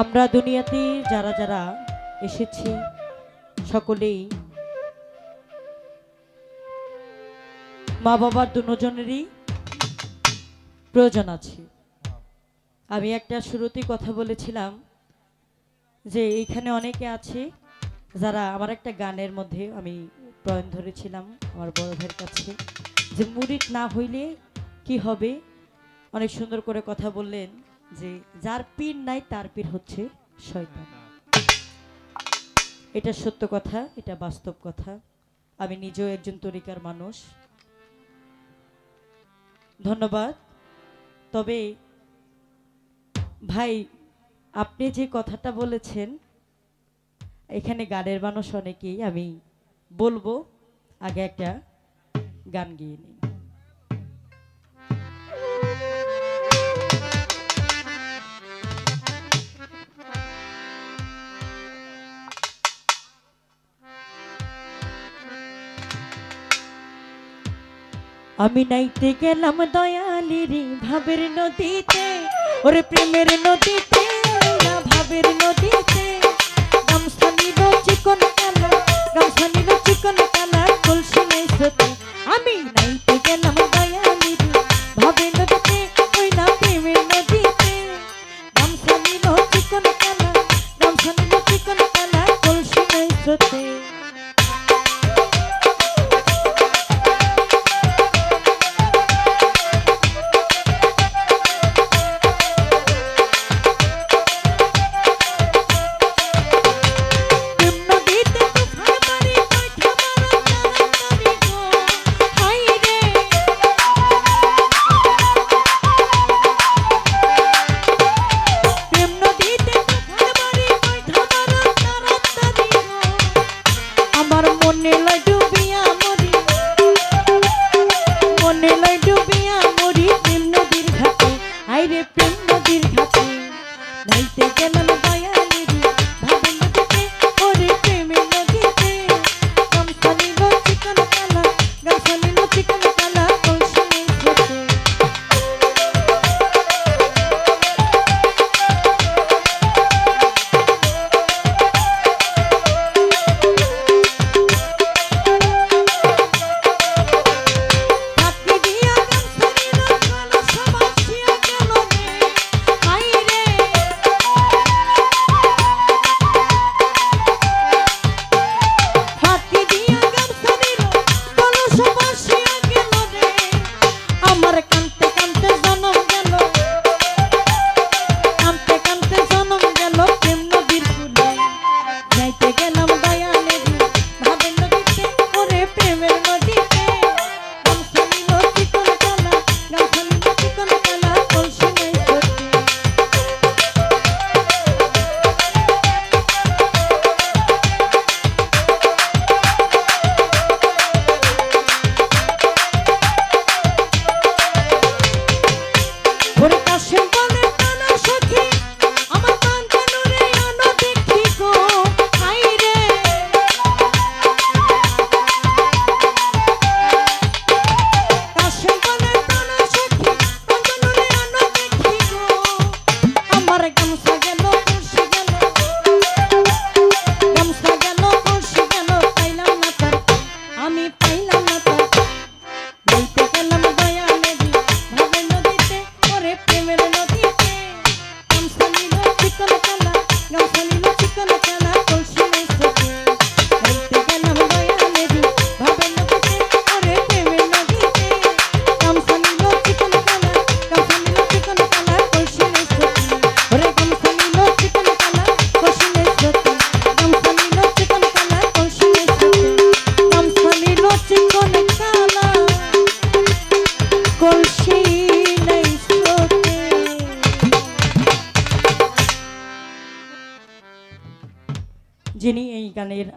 আমরা দুনিয়াতে যারা যারা এসেছি, সকলেই মা বাবার দুজনেরই প্রয়োজন আছে। আমি একটা শুরুতেই কথা বলেছিলাম যে এইখানে অনেকে আছে যারা আমার একটা গানের মধ্যে আমি প্রয়ণ ধরেছিলাম আমার বড় ভাইয়ের কাছে, যে মুরিদ না হইলে কি হবে? অনেক সুন্দর করে কথা বললেন। যে যার পীর নাই, তার পীর হচ্ছে শয়তান। এটা সত্য কথা, এটা বাস্তব কথা। আমি নিজেও একজন তরিকার মানুষ। ধন্যবাদ। তবে ভাই, আপনি যে কথাটা বলেছেন, এখানে গানের মানুষ অনেকেই, আমি বলব, আগে একটা গান গিয়ে নিই। আমি নাইতে গেলাম দয়ালিরি ভাবের নদীতে। ওরে প্রেমের নদীতে, না ভাবের নদীতে। গামছা নিল চিকন কালা, গামছা নিল চিকন কালা, কলসি নাই স্রোতে আমি নাইতে গেলাম দয়ালিরি ভাবের নদীতে, ওই না প্রেমের নদীতে। গামছা নিল চিকন কালা, গামছা নিল চিকন কালা, কলসি নাই স্রোতে যিনি এই গানের